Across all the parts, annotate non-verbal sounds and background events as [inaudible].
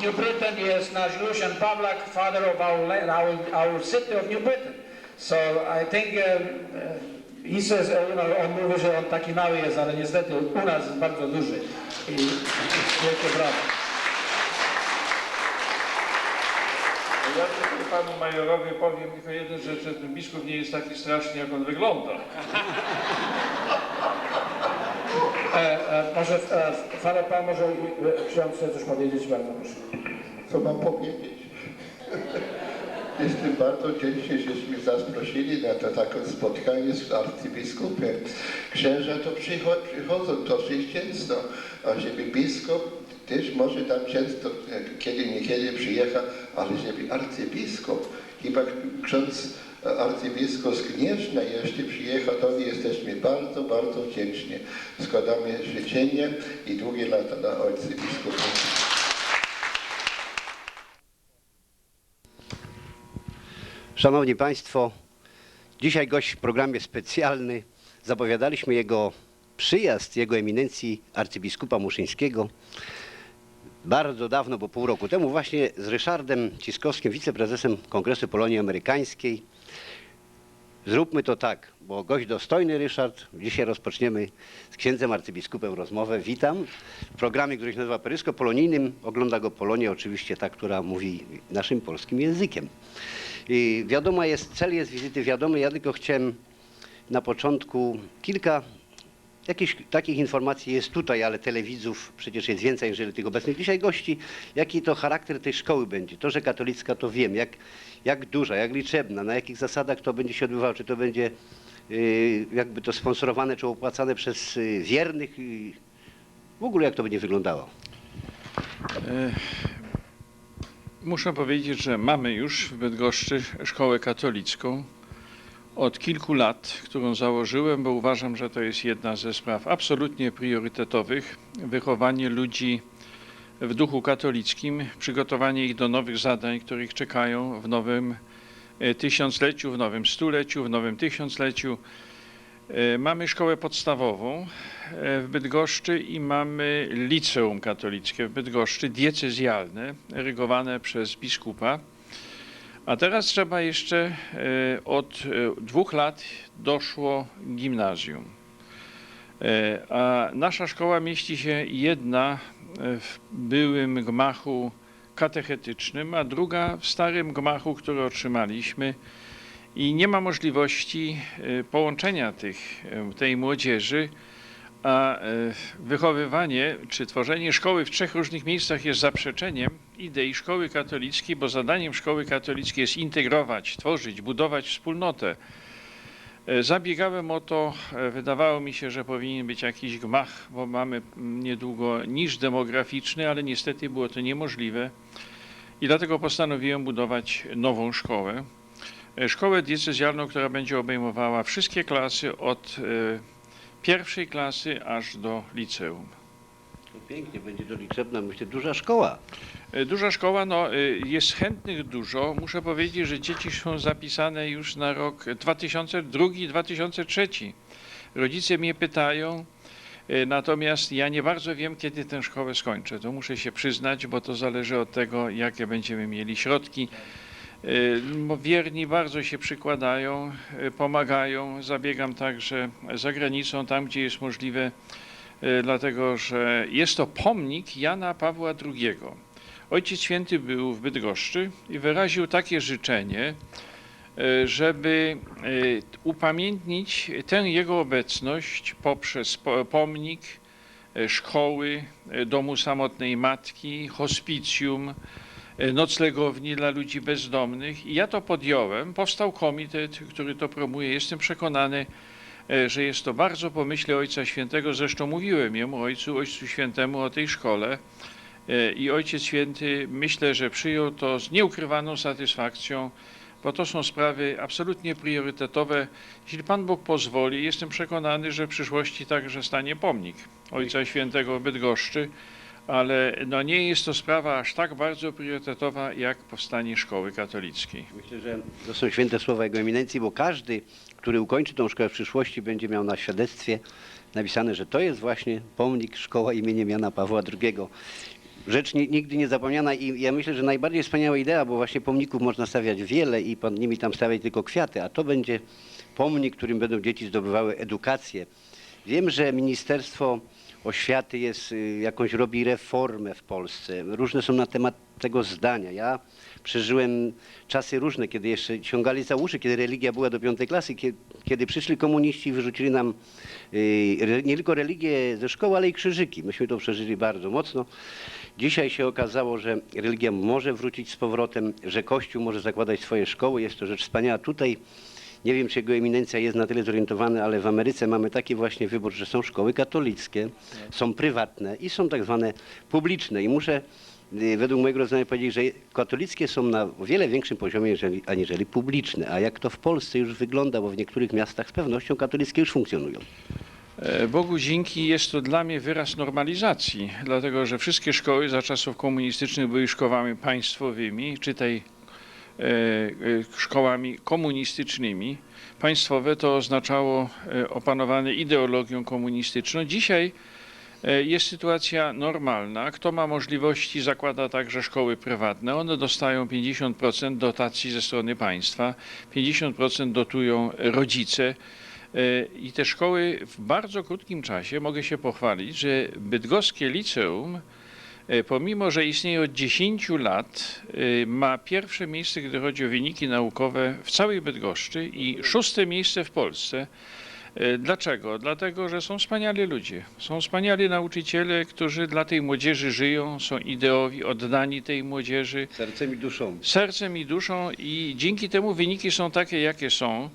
New Britain jest nasz Lucian Pawlak, father of our, our, our city of New Britain. So I think um, uh, he says, you know, on mówi, że on taki mały jest, ale niestety u nas jest bardzo duży. I wielkie brawo. Ja tylko panu majorowi powiem tylko jedną rzecz, że ten biskup nie jest taki straszny, jak on wygląda. E, e, e, Pan, może e, ksiądz chce coś powiedzieć, bardzo proszę. Co mam powiedzieć? [laughs] Jestem bardzo wdzięczny, żeśmy zaprosili na to takie spotkanie z arcybiskupem. Księża to przycho- przychodzą dosyć często, a żeby biskup też może tam często, e, kiedy niekiedy przyjecha, ale żeby arcybiskup, chyba ksiądz e, arcybiskup z Gniewna jeszcze przyjechał, to jesteśmy bardzo, bardzo wdzięczni. Składamy życzenia i długie lata dla arcybiskupa. Szanowni Państwo, dzisiaj gość w programie specjalny. Zapowiadaliśmy jego przyjazd, jego eminencji arcybiskupa Muszyńskiego bardzo dawno, bo pół roku temu, właśnie z Ryszardem Ciskowskim, wiceprezesem Kongresu Polonii Amerykańskiej. Zróbmy to tak, bo gość dostojny Ryszard. Dzisiaj rozpoczniemy z księdzem arcybiskupem rozmowę. Witam w programie, który się nazywa Perysko Polonijnym. Ogląda go Polonia, oczywiście ta, która mówi naszym polskim językiem. I wiadoma jest, cel jest wizyty wiadomy. Ja tylko chciałem na początku kilka jakichś takich informacji jest tutaj, ale telewidzów przecież jest więcej, jeżeli tych obecnych dzisiaj gości. Jaki to charakter tej szkoły będzie? To, że katolicka to wiem. Jak, jak duża, jak liczebna, na jakich zasadach to będzie się odbywało? Czy to będzie yy, jakby to sponsorowane, czy opłacane przez yy, wiernych? Yy, w ogóle jak to będzie wyglądało? E, Muszę powiedzieć, że mamy już w Bydgoszczy szkołę katolicką od kilku lat, którą założyłem, bo uważam, że to jest jedna ze spraw absolutnie priorytetowych. Wychowanie ludzi w duchu katolickim, przygotowanie ich do nowych zadań, które ich czekają w nowym e, tysiącleciu, w nowym stuleciu, w nowym tysiącleciu. E, Mamy szkołę podstawową e, w Bydgoszczy i mamy liceum katolickie w Bydgoszczy, diecezjalne, erygowane przez biskupa. A teraz trzeba jeszcze, e, od e, dwóch lat doszło gimnazjum. E, A nasza szkoła mieści się jedna w byłym gmachu katechetycznym, a druga w starym gmachu, który otrzymaliśmy i nie ma możliwości połączenia tych, tej młodzieży, a e, wychowywanie czy tworzenie szkoły w trzech różnych miejscach jest zaprzeczeniem idei szkoły katolickiej, bo zadaniem szkoły katolickiej jest integrować, tworzyć, budować wspólnotę. E, Zabiegałem o to, e, wydawało mi się, że powinien być jakiś gmach, bo mamy niedługo niż demograficzny, ale niestety było to niemożliwe i dlatego postanowiłem budować nową szkołę. Szkołę diecezjalną, która będzie obejmowała wszystkie klasy od pierwszej klasy aż do liceum. To pięknie, będzie to liczebna, myślę, duża szkoła. E, Duża szkoła, no, e, jest chętnych dużo. Muszę powiedzieć, że dzieci są zapisane już na rok 2002-2003. Rodzice mnie pytają, e, natomiast ja nie bardzo wiem, kiedy tę szkołę skończę. To muszę się przyznać, bo to zależy od tego, jakie będziemy mieli środki. Bo Wierni bardzo się przykładają, e, pomagają. Zabiegam także za granicą, tam gdzie jest możliwe, e, dlatego że jest to pomnik Jana Pawła II. Ojciec Święty był w Bydgoszczy i wyraził takie życzenie, żeby upamiętnić tę jego obecność poprzez po- pomnik, szkoły, domu samotnej matki, hospicjum, noclegowni dla ludzi bezdomnych. I ja to podjąłem. Powstał komitet, który to promuje. Jestem przekonany, e, że jest to bardzo pomyśle Ojca Świętego. Zresztą mówiłem jemu, Ojcu, Ojcu Świętemu o tej szkole. E, I Ojciec Święty myślę, że przyjął to z nieukrywaną satysfakcją, bo to są sprawy absolutnie priorytetowe. Jeśli Pan Bóg pozwoli, jestem przekonany, że w przyszłości także stanie pomnik Ojca Świętego w Bydgoszczy, ale no nie jest to sprawa aż tak bardzo priorytetowa jak powstanie szkoły katolickiej. Myślę, że to są święte słowa Jego Eminencji, bo każdy, który ukończy tą szkołę w przyszłości, będzie miał na świadectwie napisane, że to jest właśnie pomnik szkoła imieniem Jana Pawła II. rzecz ni- nigdy nie zapomniana i ja myślę, że najbardziej wspaniała idea, bo właśnie pomników można stawiać wiele i pod nimi tam stawiać tylko kwiaty, a to będzie pomnik, którym będą dzieci zdobywały edukację. Wiem, że Ministerstwo Oświaty jest, y, jakąś robi reformę w Polsce. Różne są na temat tego zdania. Ja przeżyłem czasy różne, kiedy jeszcze ciągali za uszy, kiedy religia była do piątej klasy, kiedy, przyszli komuniści i wyrzucili nam y, nie tylko religię ze szkoły, ale i krzyżyki. Myśmy to przeżyli bardzo mocno. Dzisiaj się okazało, że religia może wrócić z powrotem, że Kościół może zakładać swoje szkoły. Jest to rzecz wspaniała. Tutaj nie wiem, czy jego eminencja jest na tyle zorientowany, ale w Ameryce mamy taki właśnie wybór, że są szkoły katolickie, są prywatne i są tak zwane publiczne. I muszę y, według mojego rozumienia powiedzieć, że katolickie są na o wiele większym poziomie jeżeli, aniżeli publiczne. A jak to w Polsce już wygląda, bo w niektórych miastach z pewnością katolickie już funkcjonują. E, Bogu dzięki jest to dla mnie wyraz normalizacji, dlatego że wszystkie szkoły za czasów komunistycznych były szkołami państwowymi, czytaj szkołami komunistycznymi. Państwowe to oznaczało e, opanowane ideologią komunistyczną. Dzisiaj e, jest sytuacja normalna. Kto ma możliwości, zakłada także szkoły prywatne. One dostają 50% dotacji ze strony państwa, 50% dotują rodzice. E, I te szkoły w bardzo krótkim czasie mogę się pochwalić, że bydgoskie liceum, e, pomimo że istnieje od 10 lat, e, ma pierwsze miejsce, gdy chodzi o wyniki naukowe w całej Bydgoszczy i szóste miejsce w Polsce. E, Dlaczego? Dlatego, że są wspaniali ludzie. Są wspaniali nauczyciele, którzy dla tej młodzieży żyją, są ideowi, oddani tej młodzieży Sercem i duszą. sercem i duszą i dzięki temu wyniki są takie, jakie są.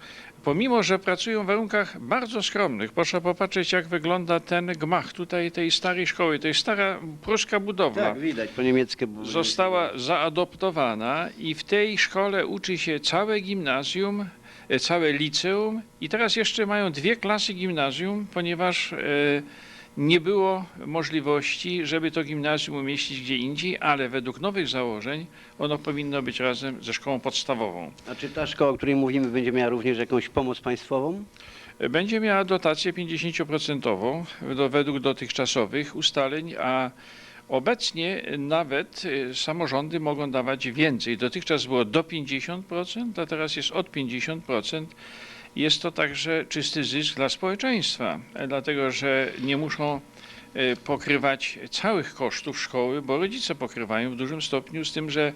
Pomimo, że pracują w warunkach bardzo skromnych. Proszę popatrzeć, jak wygląda ten gmach tutaj tej starej szkoły. To jest stara pruska budowla. Tak, widać, po niemieckie. było- Została zaadoptowana i w tej szkole uczy się całe gimnazjum, e, całe liceum i teraz jeszcze mają dwie klasy gimnazjum, ponieważ e, nie było możliwości, żeby to gimnazjum umieścić gdzie indziej, ale według nowych założeń ono powinno być razem ze szkołą podstawową. A czy ta szkoła, o której mówimy, będzie miała również jakąś pomoc państwową? Będzie miała dotację 50% do, według dotychczasowych ustaleń, a obecnie nawet y, samorządy mogą dawać więcej. Dotychczas było do 50%, a teraz jest od 50%. Jest to także czysty zysk dla społeczeństwa, dlatego że nie muszą e, pokrywać całych kosztów szkoły, bo rodzice pokrywają w dużym stopniu, z tym, że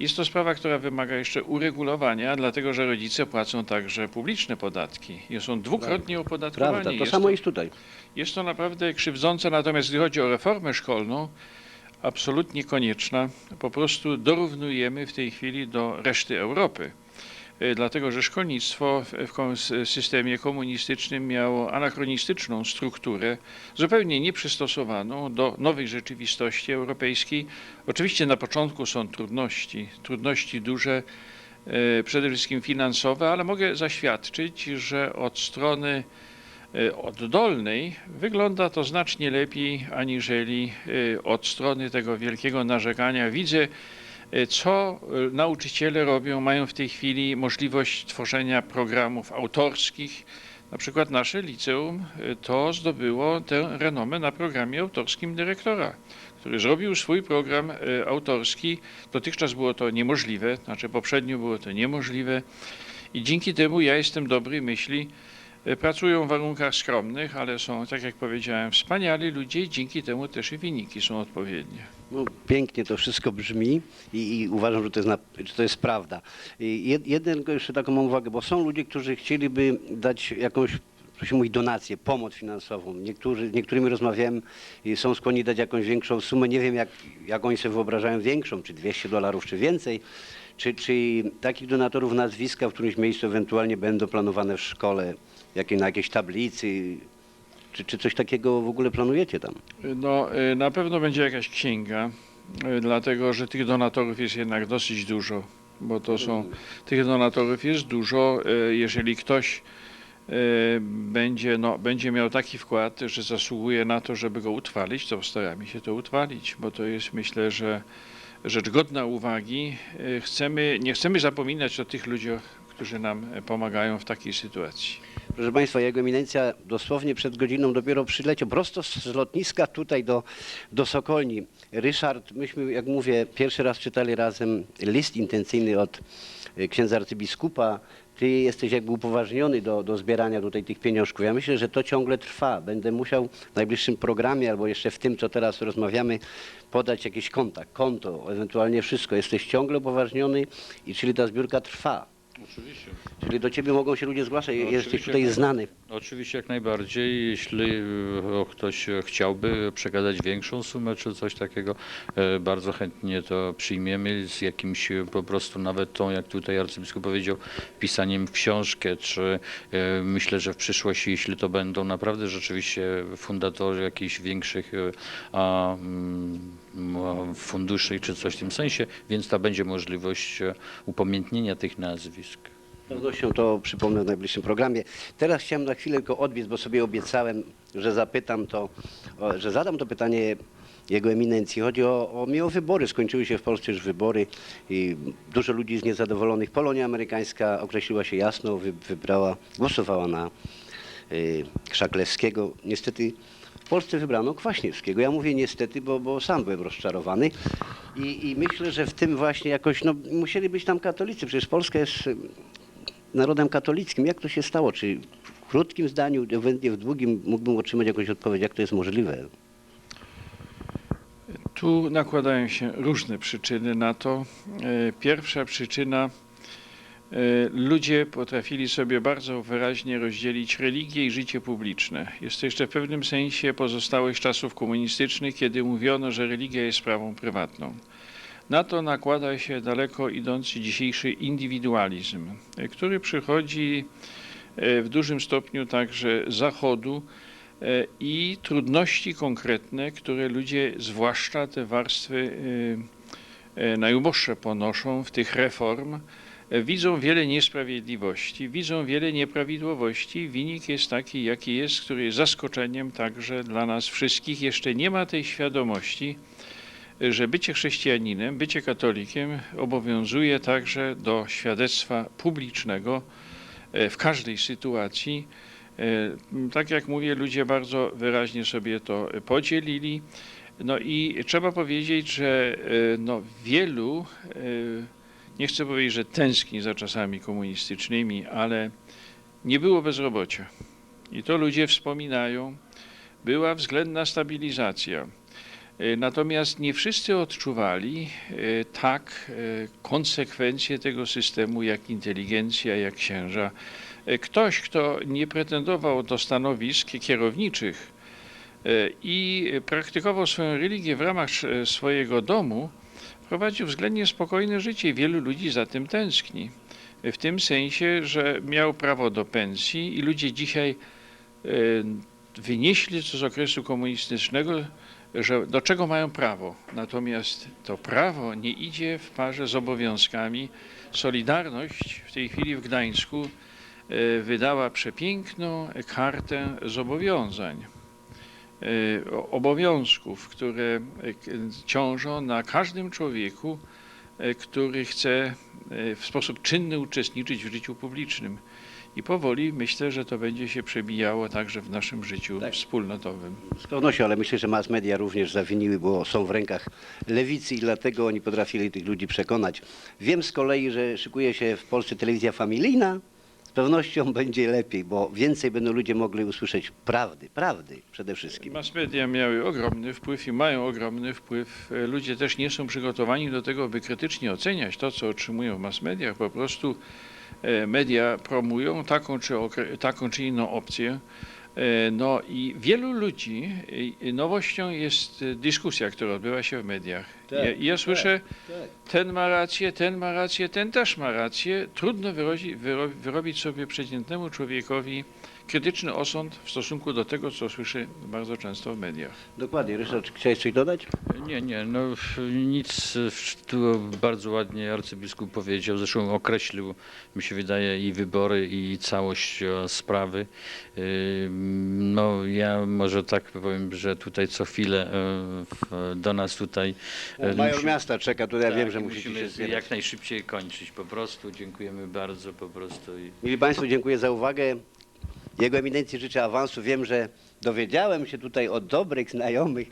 jest to sprawa, która wymaga jeszcze uregulowania, dlatego że rodzice płacą także publiczne podatki i są dwukrotnie opodatkowani. Prawda, to jest, samo to, jest tutaj. jest to naprawdę krzywdzące, natomiast gdy chodzi o reformę szkolną, absolutnie konieczna. Po prostu dorównujemy w tej chwili do reszty Europy. E, Dlatego, że szkolnictwo w- systemie komunistycznym miało anachronistyczną strukturę, zupełnie nieprzystosowaną do nowej rzeczywistości europejskiej. Oczywiście na początku są trudności, trudności duże, e, przede wszystkim finansowe, ale mogę zaświadczyć, że od strony e, oddolnej wygląda to znacznie lepiej aniżeli od strony tego wielkiego narzekania. Widzę, co e, nauczyciele robią, mają w tej chwili możliwość tworzenia programów autorskich. Na przykład nasze liceum e, to zdobyło tę renomę na programie autorskim dyrektora, który zrobił swój program autorski. Dotychczas było to niemożliwe, znaczy poprzednio było to niemożliwe i dzięki temu ja jestem dobrej myśli, Pracują w warunkach skromnych, ale są, tak jak powiedziałem, wspaniali ludzie i dzięki temu też i wyniki są odpowiednie. No, pięknie to wszystko brzmi i, i uważam, że to jest, na, że to jest prawda. Jed, jednego jeszcze taką mam uwagę, bo są ludzie, którzy chcieliby dać jakąś to się mówi donację, pomoc finansową. Niektórzy, z niektórymi rozmawiałem i są skłonni dać jakąś większą sumę. Nie wiem, jak, jak oni sobie wyobrażają większą, czy 200 dolarów, czy więcej. Czy, czy takich donatorów nazwiska w którymś miejscu ewentualnie będą planowane w szkole, jakie, na jakiejś tablicy, czy, czy coś takiego w ogóle planujecie tam? No, e, na pewno będzie jakaś księga, e, dlatego że tych donatorów jest jednak dosyć dużo, bo to są, tych donatorów jest dużo. E, Jeżeli ktoś będzie, no, będzie miał taki wkład, że zasługuje na to, żeby go utrwalić, to staramy się to utrwalić, bo to jest myślę, że rzecz godna uwagi. Chcemy, nie chcemy zapominać o tych ludziach, którzy nam pomagają w takiej sytuacji. Proszę Państwa, jego eminencja dosłownie przed godziną dopiero przyleciał prosto z lotniska tutaj do, do Sokolni. Ryszard, myśmy, jak mówię, pierwszy raz czytali razem list intencyjny od y, księdza arcybiskupa. Ty jesteś jakby upoważniony do, do zbierania tutaj tych pieniążków. Ja myślę, że to ciągle trwa. Będę musiał w najbliższym programie albo jeszcze w tym, co teraz rozmawiamy, podać jakiś kontakt, konto, ewentualnie wszystko. Jesteś ciągle upoważniony i czyli ta zbiórka trwa. Oczywiście. Czyli do ciebie mogą się ludzie zgłaszać, No, jesteś oczywiście, tutaj jak znany. Oczywiście jak najbardziej. Jeśli e, ktoś chciałby przekazać większą sumę czy coś takiego, e, bardzo chętnie to przyjmiemy z jakimś e, po prostu nawet tą, jak tutaj arcybiskup powiedział, pisaniem w książkę, czy myślę, że w przyszłości, jeśli to będą naprawdę rzeczywiście fundatorzy jakichś większych a, mm, a, funduszy czy coś w tym sensie, więc ta będzie możliwość e, upamiętnienia tych nazwisk. Z pewnością to przypomnę w najbliższym programie. Teraz chciałem na chwilę tylko odbiec, bo sobie obiecałem, że zapytam to, że zadam to pytanie jego eminencji. Chodzi o, o mi o wybory. Skończyły się w Polsce już wybory i dużo ludzi jest niezadowolonych. Polonia amerykańska określiła się jasno, wy, wybrała, głosowała na y, Krzaklewskiego. Niestety w Polsce wybrano Kwaśniewskiego. Ja mówię niestety, bo, bo sam byłem rozczarowany I, i myślę, że w tym właśnie jakoś, no musieli być tam katolicy. Przecież Polska jest narodem katolickim. Jak to się stało? Czy w krótkim zdaniu, ewentualnie w długim mógłbym otrzymać jakąś odpowiedź, jak to jest możliwe? Tu nakładają się różne przyczyny na to. E, Pierwsza przyczyna, ludzie potrafili sobie bardzo wyraźnie rozdzielić religię i życie publiczne. Jest to jeszcze w pewnym sensie pozostałość czasów komunistycznych, kiedy mówiono, że religia jest sprawą prywatną. Na to nakłada się daleko idący dzisiejszy indywidualizm, e, który przychodzi e, w dużym stopniu także z Zachodu, i trudności konkretne, które ludzie, zwłaszcza te warstwy najuboższe ponoszą w tych reform, e, widzą wiele niesprawiedliwości, widzą wiele nieprawidłowości. Wynik jest taki, jaki jest, który jest zaskoczeniem także dla nas wszystkich. Jeszcze nie ma tej świadomości, że bycie chrześcijaninem, bycie katolikiem obowiązuje także do świadectwa publicznego e, w każdej sytuacji. E, Tak jak mówię, ludzie bardzo wyraźnie sobie to podzielili. No i trzeba powiedzieć, że e, no, wielu, nie chcę powiedzieć, że tęskni za czasami komunistycznymi, ale nie było bezrobocia. I to ludzie wspominają. Była względna stabilizacja. E, Natomiast nie wszyscy odczuwali e, tak e, konsekwencje tego systemu, jak inteligencja, jak księża. Ktoś, kto nie pretendował do stanowisk kierowniczych i praktykował swoją religię w ramach swojego domu, prowadził względnie spokojne życie. Wielu ludzi za tym tęskni. W tym sensie, że miał prawo do pensji i ludzie dzisiaj e, wynieśli to z okresu komunistycznego, że do czego mają prawo. Natomiast to prawo nie idzie w parze z obowiązkami. Solidarność w tej chwili w Gdańsku e, wydała przepiękną kartę zobowiązań, obowiązków, które k- ciążą na każdym człowieku, e, który chce w sposób czynny uczestniczyć w życiu publicznym. I powoli myślę, że to będzie się przebijało także w naszym życiu Tak. wspólnotowym. Z pewnością, ale myślę, że mass media również zawiniły, bo są w rękach lewicy i dlatego oni potrafili tych ludzi przekonać. Wiem z kolei, że szykuje się w Polsce telewizja familijna. Pewnością będzie lepiej, bo więcej będą ludzie mogli usłyszeć prawdy, prawdy przede wszystkim. Mass media miały ogromny wpływ i mają ogromny wpływ. Ludzie też nie są przygotowani do tego, by krytycznie oceniać to, co otrzymują w mass mediach. Po prostu e, media promują taką czy, taką czy inną opcję. E, No i wielu ludzi, e, nowością jest e, dyskusja, która odbywa się w mediach. Tak, ja, ja słyszę, tak. ten ma rację, ten ma rację, ten też ma rację. Trudno wyrozi, wyro, wyrobić sobie przeciętnemu człowiekowi krytyczny osąd w stosunku do tego, co słyszy bardzo często w mediach. Dokładnie. Ryszard, chciałeś coś dodać? Nie, nie, no nic tu bardzo ładnie arcybiskup powiedział, zresztą określił, mi się wydaje, i wybory, i całość e, sprawy. Ym, No ja może tak powiem, że tutaj co chwilę e, do nas tutaj... e, Major musi- miasta czeka, tutaj ja tak, wiem, że musimy się zbierać. jak najszybciej kończyć po prostu. Dziękujemy bardzo po prostu. I... Mili Państwo, dziękuję za uwagę. Jego eminencji życzę awansu. Wiem, że dowiedziałem się tutaj od dobrych znajomych,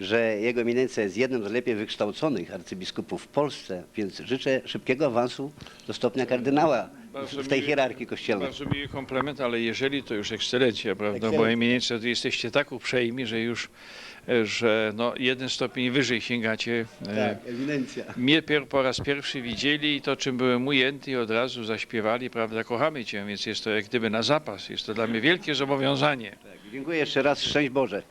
że jego eminencja jest jednym z lepiej wykształconych arcybiskupów w Polsce, więc życzę szybkiego awansu do stopnia kardynała w tej hierarchii kościelnej. Bardzo miły komplement, ale jeżeli to już ekscelencja, prawda, bo Ekscelencja. eminencja to jesteście tak uprzejmi, że już, e, że no, jeden stopień wyżej sięgacie. e, Tak, eminencja. Mnie pier, po raz pierwszy widzieli i to, czym byłem ujęty i od razu zaśpiewali, prawda, kochamy Cię, więc jest to jak gdyby na zapas. Jest to dla mnie wielkie zobowiązanie. Dziękuję jeszcze raz, szczęść Boże.